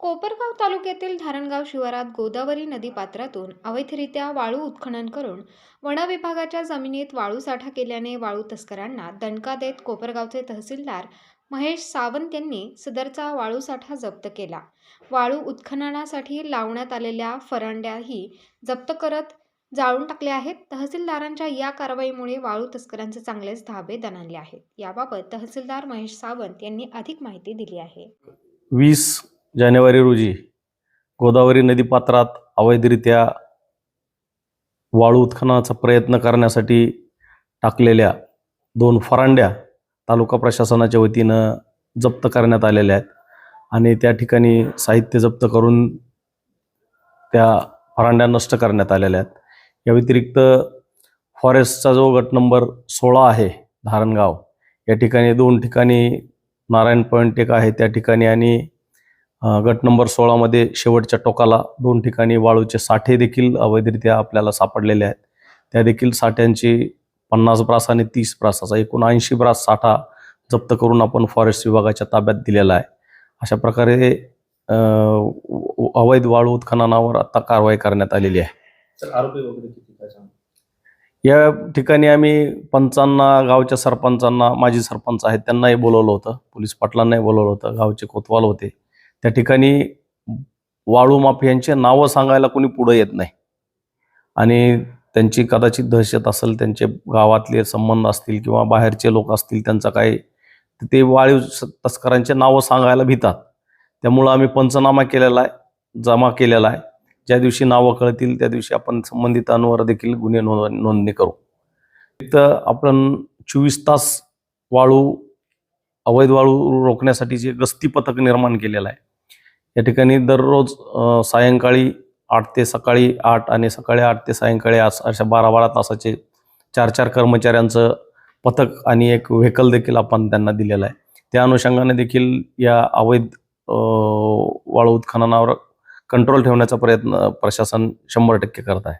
कोपरगाव तालुक्यातील धारणगाव शिवारात गोदावरी नदी पात्रातून अवैधरित्या वाळू उत्खनन करून वन विभागाच्या जमिनीत वाळू साठा केल्याने वाळू तस्करांना दणका देत कोपरगावचे तहसीलदार महेश सावंत यांनी सदरचा वाळू साठा जप्त केला. वाळू उत्खननासाठी लावण्यात आलेल्या फरांड्याही जप्त करत जाळून टाकल्या आहेत. तहसीलदारांच्या या कारवाईमुळे वाळू तस्करांचे चांगलेच धाबे दणाणले आहेत. याबाबत तहसीलदार महेश सावंत यांनी अधिक माहिती दिली आहे. वीस जानेवारी रोजी गोदावरी नदीपात्रात अवैधरित्या वाळू उत्खननाचा प्रयत्न करण्यासाठी टाकलेल्या दोन फरांड्या तालुका प्रशासनाच्या वतीनं जप्त करण्यात आलेल्या आहेत. आणि त्या ठिकाणी साहित्य जप्त करून त्या फरांड्या नष्ट करण्यात आलेल्या आहेत. या व्यतिरिक्त फॉरेस्टचा जो गट नंबर सोळा आहे धारणगाव या ठिकाणी दोन ठिकाणी नारायण पॉईंट एक आहे त्या ठिकाणी आणि गट नंबर सोळामध्ये शेवटच्या टोकाला दोन ठिकाणी वाळूचे साठे देखील अवैधरित्या आपल्याला सापडलेले आहेत. त्या देखील साठ्यांची पन्नास ब्रास आणि तीस ब्रास असा एकूण ऐंशी ब्रास साठा जप्त करून आपण फॉरेस्ट विभागाच्या ताब्यात दिलेला आहे. अशा प्रकारे अवैध वाळू उत्खननावर आता कारवाई करण्यात आलेली आहे. आरोपी वगैरे या ठिकाणी आम्ही पंचांना गावच्या सरपंचांना माजी सरपंच आहेत त्यांनाही बोलवलं होतं. पोलीस पाटलांनाही बोलवलं होतं. गावचे कोतवाल होते. त्या ठिकाणी वाळू माफियांचे नावं सांगायला कोणी पुढं येत नाही. आणि त्यांची कदाचित दहशत असेल त्यांचे गावातले संबंध असतील किंवा बाहेरचे लोक असतील त्यांचा काही ते वाळू तस्करांचे नावं सांगायला भितात. त्यामुळं आम्ही पंचनामा केलेला आहे जमा केलेला आहे. ज्या दिवशी नावं कळतील त्या दिवशी आपण संबंधितांवर देखील गुन्हे नोंद नोंदणी करू. तर आपण चोवीस तास वाळू अवैध वाळू रोखण्यासाठी जे गस्ती पथक निर्माण केलेलं आहे या ठिकाणी दररोज सायंकाळी आठ ते सकाळी आठ आणि सकाळी आठ ते सायंकाळी आस अशा बारा बारा तासाचे चार चार कर्मचाऱ्यांचं पथक आणि एक व्हेकल देखील आपण त्यांना दिलेलं आहे. त्या अनुषंगाने देखील या अवैध वाळू उत्खननावर कंट्रोल ठेवण्याचा प्रयत्न प्रशासन शंभर टक्के करत आहे.